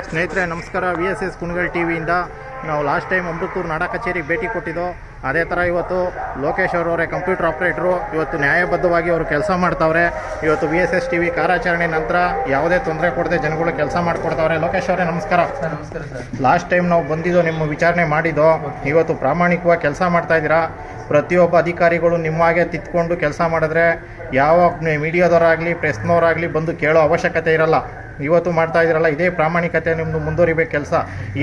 ಸ್ನೇಹಿತರೆ, ನಮಸ್ಕಾರ. V S S Kunigal T ವಿಯಿಂದ ನಾವು ಲಾಸ್ಟ್ ಟೈಮ್ ಅಮೃತೂರು ನಾಡ ಕಚೇರಿಗೆ ಭೇಟಿ ಕೊಟ್ಟಿದ್ದು. ಅದೇ ಥರ ಇವತ್ತು ಲೋಕೇಶ್ ಅವರವರೇ ಕಂಪ್ಯೂಟರ್ ಆಪ್ರೇಟ್ರು ಇವತ್ತು ನ್ಯಾಯಬದ್ಧವಾಗಿ ಅವರು ಕೆಲಸ ಮಾಡ್ತಾವ್ರೆ. ಇವತ್ತು V S S T V ಕಾರ್ಯಾಚರಣೆ ನಂತರ ಯಾವುದೇ ತೊಂದರೆ ಕೊಡದೆ ಜನಗಳು ಕೆಲಸ ಮಾಡಿಕೊಡ್ತಾವ್ರೆ. ಲೋಕೇಶ್ ಅವರೇ ನಮಸ್ಕಾರ. ನಮಸ್ಕಾರ ಸರ್. ಲಾಸ್ಟ್ ಟೈಮ್ ನಾವು ಬಂದಿದ್ದು ನಿಮ್ಮ ವಿಚಾರಣೆ ಮಾಡಿದ್ದು ಇವತ್ತು ಪ್ರಾಮಾಣಿಕವಾಗಿ ಕೆಲಸ ಮಾಡ್ತಾ ಇದ್ದೀರಾ? ಪ್ರತಿಯೊಬ್ಬ ಅಧಿಕಾರಿಗಳು ನಿಮ್ಮ ಹಾಗೆ ತಿತ್ಕೊಂಡು ಕೆಲಸ ಮಾಡಿದ್ರೆ ಯಾವ ಮೀಡಿಯಾದವರಾಗಲಿ ಪ್ರೆಸ್ನವರಾಗಲಿ ಬಂದು ಕೇಳೋ ಅವಶ್ಯಕತೆ ಇರಲ್ಲ. ಇವತ್ತು ಮಾಡ್ತಾ ಇದ್ದೀರಲ್ಲ ಇದೇ ಪ್ರಾಮಾಣಿಕತೆ ನಿಮ್ಮದು ಮುಂದುವರಿಬೇಕು ಕೆಲಸ.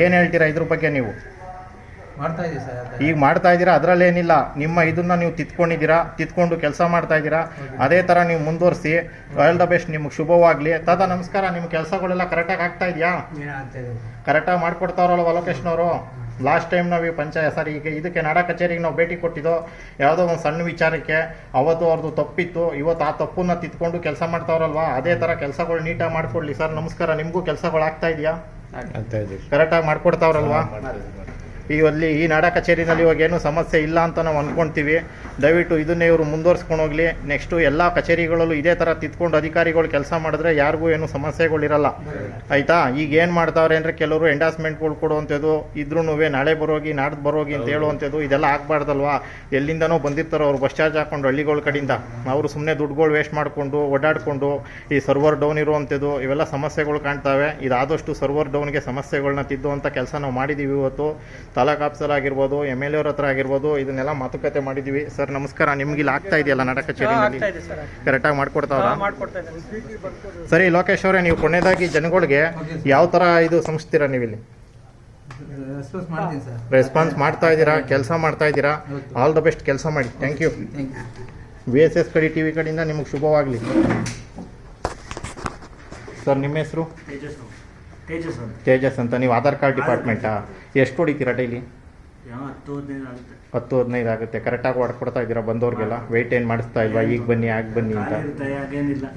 ಏನು ಹೇಳ್ತೀರಾ ಇದ್ರ ಬಗ್ಗೆ ನೀವು? ಮಾಡ್ತಾ ಇದೀವಿ ಸರ್ ಅದೇ. ಈಗ ಮಾಡ್ತಾ ಇದ್ದೀರಾ ಅದರಲ್ಲೇನಿಲ್ಲ ನಿಮ್ಮ ಇದನ್ನ ನೀವು ತಿತ್ಕೊಂಡಿದ್ದೀರಾ ತಿತ್ಕೊಂಡು ಕೆಲಸ ಮಾಡ್ತಾ ಇದ್ದೀರಾ ಅದೇ ಥರ ನೀವು ಮುಂದುವರಿಸಿ. ಆಲ್ ದ ಬೆಸ್ಟ್ ನಿಮ್ಗೆ ಶುಭವಾಗಲಿ. ತಾತ ನಮಸ್ಕಾರ. ನಿಮ್ಮ ಕೆಲಸಗಳೆಲ್ಲ ಕರೆಕ್ಟಾಗಿ ಆಗ್ತಾ ಇದೆಯಾ? ಏನ್ ಆಗ್ತಾ ಇದೆ? ಕರೆಕ್ಟಾಗಿ ಮಾಡ್ಕೊಡ್ತಾವ್ರಲ್ವ ಲೋಕೇಶ್ನವರು ಲಾಸ್ಟ್ ಟೈಮ್ ನಾವು ಈ ಪಂಚಾಯತ್ ಸರ್ ಈಗ ಇದಕ್ಕೆ ನಾಡ ಕಚೇರಿಗೆ ನಾವು ಭೇಟಿ ಕೊಟ್ಟಿದ್ದೋ ಯಾವುದೋ ಒಂದು ಸಣ್ಣ ವಿಚಾರಕ್ಕೆ. ಅವತ್ತು ಅವ್ರದ್ದು ತಪ್ಪಿತ್ತು. ಇವತ್ತು ಆ ತಪ್ಪನ್ನ ತಿತ್ಕೊಂಡು ಕೆಲಸ ಮಾಡ್ತಾವ್ರಲ್ವಾ? ಅದೇ ಥರ ಕೆಲಸಗಳು ನೀಟಾಗಿ ಮಾಡ್ಕೊಡ್ಲಿ ಸರ್. ನಮಸ್ಕಾರ. ನಿಮಗೂ ಕೆಲಸಗಳು ಆಗ್ತಾ ಇದೆಯಾ? ಕರೆಕ್ಟಾಗಿ ಮಾಡ್ಕೊಡ್ತಾವ್ರಲ್ವಾ? ಅಲ್ಲಿ ಈ ನಾಡ ಕಚೇರಿನಲ್ಲಿ ಇವಾಗ ಏನು ಸಮಸ್ಯೆ ಇಲ್ಲ ಅಂತ ನಾವು ಅಂದ್ಕೊಳ್ತೀವಿ ದಯವಿಟ್ಟು ಇದನ್ನೇ ಇವರು ಮುಂದುವರ್ಸ್ಕೊಂಡು ಹೋಗಲಿ. ನೆಕ್ಸ್ಟು ಎಲ್ಲ ಕಚೇರಿಗಳಲ್ಲೂ ಇದೇ ಥರ ತಿದ್ಕೊಂಡು ಅಧಿಕಾರಿಗಳು ಕೆಲಸ ಮಾಡಿದ್ರೆ ಯಾರಿಗೂ ಏನು ಸಮಸ್ಯೆಗಳಿರಲ್ಲ ಆಯಿತಾ? ಈಗ ಏನು ಮಾಡ್ತಾವ್ರೆ ಅಂದರೆ ಕೆಲವರು ಎಂಡಾಸ್ಮೆಂಟ್ಗಳು ಕೊಡುವಂಥದ್ದು ಇದ್ರೂ ನಾಳೆ ಬರೋಗಿ, ನಾಡ್ದು ಬರೋಗಿ ಅಂತ ಹೇಳುವಂಥದ್ದು, ಇದೆಲ್ಲ ಆಗಬಾರ್ದಲ್ವಾ? ಎಲ್ಲಿಂದನೋ ಬಂದಿರ್ತಾರೋ ಅವ್ರು ಬಸ್ ಚಾರ್ಜ್ ಹಾಕೊಂಡು ಹಳ್ಳಿಗಳ ಕಡೆಯಿಂದ. ಅವರು ಸುಮ್ಮನೆ ದುಡ್ಡುಗಳು ವೇಸ್ಟ್ ಮಾಡಿಕೊಂಡು, ಓಡಾಡಿಕೊಂಡು ಈ ಸರ್ವರ್ ಡೌನ್ ಇರುವಂಥದ್ದು, ಇವೆಲ್ಲ ಸಮಸ್ಯೆಗಳು ಕಾಣ್ತವೆ. ಇದಾದಷ್ಟು ಸರ್ವರ್ ಡೌನ್ಗೆ ಸಮಸ್ಯೆಗಳನ್ನ ತಿದ್ದುವಂಥ ಕೆಲಸ ನಾವು ಮಾಡಿದ್ದೀವಿ ಇವತ್ತು. ತಾಲೂಕ್ ಆಫೀಸರ್ ಆಗಿರ್ಬೋದು ಎಂ ಎಲ್ ಎ ಅವ್ರ ಹತ್ರ ಆಗಿರ್ಬೋದು ಇದನ್ನೆಲ್ಲ ಮಾತುಕತೆ ಮಾಡಿದ್ದೀವಿ ಸರ್ ನಮಸ್ಕಾರ. ನಿಮ್ಗೆ ಇಲ್ಲಿ ಆಗ್ತಾ ಇದೆಯಲ್ಲ ನಾಟಕ ಕಚೇರಿನಲ್ಲಿ ಕರೆಕ್ಟ್ ಇದೆ ಸರ್ ಕರೆಕ್ಟಾಗಿ ಮಾಡ್ಕೊಡ್ತಾವ್ರಾ? ಸರಿ. ಲೋಕೇಶ್ ಅವರೇ ನೀವು ಕೊನೆಯದಾಗಿ ಜನಗಳಿಗೆ ಯಾವ ಥರ ಇದು ಸಂಸ್ಥಿರ ನೀವಿಲ್ಲಿ? ಇಲ್ಲಿ ಮಾಡ್ತೀನಿ ಸರ್ ರೆಸ್ಪಾನ್ಸ್ ಮಾಡ್ತಾ ಇದ್ದೀರಾ? ಕೆಲಸ ಮಾಡ್ತಾ ಇದ್ದೀರಾ? ಆಲ್ ದ ಬೆಸ್ಟ್ ಕೆಲಸ ಮಾಡಿ. Thank you thank you V S S ಕಡಿ ಟಿ ವಿ ಕಡೆಯಿಂದ ನಿಮಗೆ ಶುಭವಾಗಲಿ. ಸರ್ ನಿಮ್ಮ ಹೆಸರು? ತೇಜಸ್ ಅಂತ. ತೇಜಸ್ ಅಂತ ನೀವು ಆಧಾರ್ ಕಾರ್ಡ್ ಡಿಪಾರ್ಟ್ಮೆಂಟ್ ಎಷ್ಟು ಹೊಡಿತೀರಾ ಡೈಲಿ ಹತ್ತು ಹದಿನೈದು ಆಗುತ್ತೆ. ಕರೆಕ್ಟಾಗಿ ಹೊಡ್ಕೊಡ್ತಾ ಇದ್ದೀರಾ ಬಂದವ್ರಿಗೆಲ್ಲ? ವೆಯ್ಟ್ ಏನು ಮಾಡಿಸ್ತಾ ಇಲ್ವಾ? ಈಗ ಬನ್ನಿ ಆಗ ಬನ್ನಿ ಅಂತ.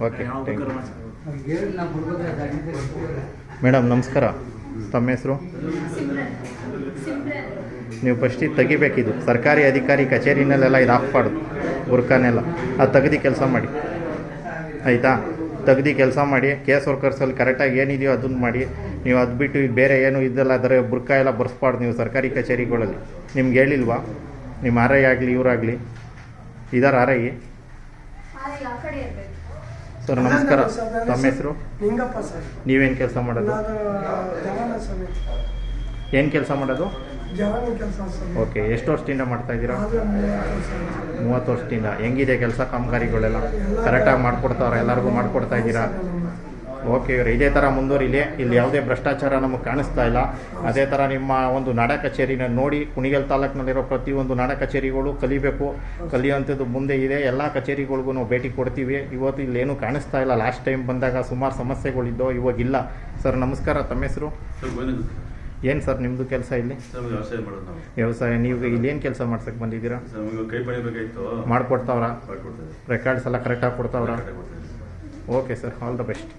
ಓಕೆ. ಮೇಡಮ್ ನಮಸ್ಕಾರ. ತಮ್ಮ ಹೆಸರು? ನೀವು ಫಸ್ಟಿಗೆ ತೆಗಿಬೇಕಿದು ಸರ್ಕಾರಿ ಅಧಿಕಾರಿ ಕಚೇರಿನಲ್ಲೆಲ್ಲ ಇದು ಹಾಕ್ಬಾರ್ದು ಬುರ್ಕಾನೆಲ್ಲ ಅದು ತೆಗೆದು ಕೆಲಸ ಮಾಡಿ. ಆಯಿತಾ? ತೆಗ್ದು ಕೆಲಸ ಮಾಡಿ ಕೇಸ್ ವರ್ಕರ್ಸಲ್ಲಿ ಕರೆಕ್ಟಾಗಿ ಏನಿದೆಯೋ ಅದನ್ನು ಮಾಡಿ ನೀವು ಅದು ಬಿಟ್ಟು ಬೇರೆ ಏನು ಇದೆಲ್ಲ ಅದರ ಬುರ್ಕ ಎಲ್ಲ ಬರ್ಸ್ಬಾರ್ದು ನೀವು ಸರ್ಕಾರಿ ಕಚೇರಿಗಳಲ್ಲಿ. ನಿಮ್ಗೆ ಹೇಳಿಲ್ವಾ? ನಿಮ್ಮ ಆರ್ ಐ ಆಗಲಿ ಇವರಾಗಲಿ ಇದಾರ ಆರ್ ಐ ಸರ್ ನಮಸ್ಕಾರ. ತಮ್ಮ ಹೆಸರು? ನೀವೇನು ಕೆಲಸ ಮಾಡೋದು? ಏನು ಕೆಲಸ ಮಾಡೋದು? ಜವಾನ ಕೆಲಸ ಸರ್ ಓಕೆ ಎಷ್ಟು ವರ್ಷದಿಂದ ಮಾಡ್ತಾ ಇದ್ದೀರಾ? ಮೂವತ್ತು ವರ್ಷದಿಂದ. ಹೆಂಗಿದೆ ಕೆಲಸ ಕಾಮಗಾರಿಗಳೆಲ್ಲ? ಕರೆಕ್ಟಾಗಿ ಮಾಡ್ಕೊಡ್ತಾವ್ರ? ಎಲ್ಲರಿಗೂ ಮಾಡ್ಕೊಡ್ತಾ ಇದ್ದೀರಾ? ಓಕೆ ಇವ್ರು ಇದೇ ಥರ ಮುಂದುವರಿಲಿ. ಇಲ್ಲಿ ಯಾವುದೇ ಭ್ರಷ್ಟಾಚಾರ ನಮಗೆ ಕಾಣಿಸ್ತಾ ಇಲ್ಲ. ಅದೇ ಥರ ನಿಮ್ಮ ಒಂದು ನಾಡ ಕಚೇರಿನ ನೋಡಿ ಕುಣಿಗಲ್ ತಾಲೂಕಿನಲ್ಲಿರೋ ಪ್ರತಿಯೊಂದು ನಾಡ ಕಚೇರಿಗಳು ಕಲಿಬೇಕು. ಕಲಿಯುವಂಥದ್ದು ಮುಂದೆ ಇದೆ. ಎಲ್ಲ ಕಚೇರಿಗಳಿಗೂ ನಾವು ಭೇಟಿ ಕೊಡ್ತೀವಿ. ಇವತ್ತು ಇಲ್ಲೇನು ಕಾಣಿಸ್ತಾ ಇಲ್ಲ. ಲಾಸ್ಟ್ ಟೈಮ್ ಬಂದಾಗ ಸುಮಾರು ಸಮಸ್ಯೆಗಳಿದ್ದೋ ಇವಾಗಿಲ್ಲ ಸರ್ ನಮಸ್ಕಾರ. ತಮ್ಮ ಹೆಸರು? ಏನು ಸರ್ ನಿಮ್ಮದು ಕೆಲಸ ಇಲ್ಲಿ? ವ್ಯವಸಾಯ ಮಾಡೋದು ನಾವು. ವ್ಯವಸಾಯ ನೀವು ಇಲ್ಲಿ ಏನು ಕೆಲಸ ಮಾಡ್ಸಕ್ಕೆ ಬಂದಿದ್ದೀರಾ? ನಮಗೆ ಕೈ ಮಾಡ್ಕೊಡ್ತಾವ್ರಾ? ಮಾಡ್ಕೊಡ್ತೇವೆ ರೆಕಾರ್ಡ್ಸ್ ಎಲ್ಲ ಕರೆಕ್ಟಾಗಿ ಕೊಡ್ತಾವ್ರಾ? ಕೊಡ್ತೇವೆ okay sir all the best